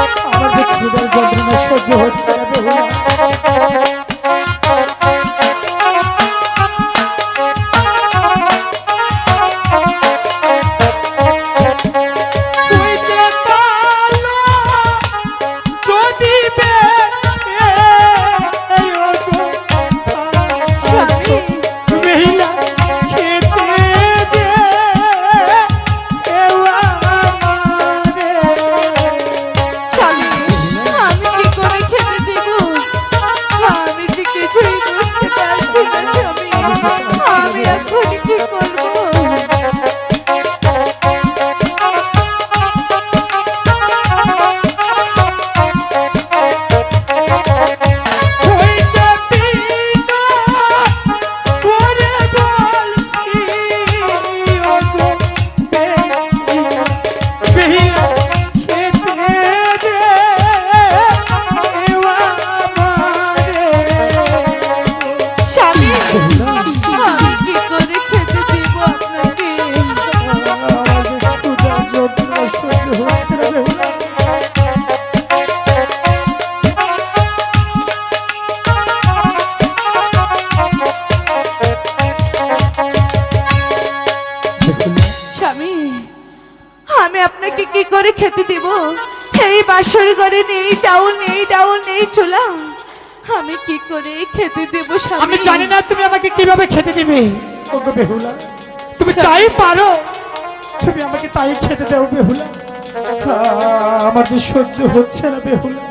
আমার যে ক্ষুদার যন্ত্রণা আমি আপনাকে কি করে খেতে দেব? সেই বাসর ঘরে নেই, চাউল নেই, ডাউল নেই, চুলা। আমি কি করে খেতে দেব আমি জানি না তুমি আমাকে কীভাবে খেতে দিবে ওগো বেহুলা। তুমি তাই পারো। তুমি আমাকে তাই খেতে দাও, বেহুলা। আমার যে সহ্য হচ্ছে না, বেহুলা।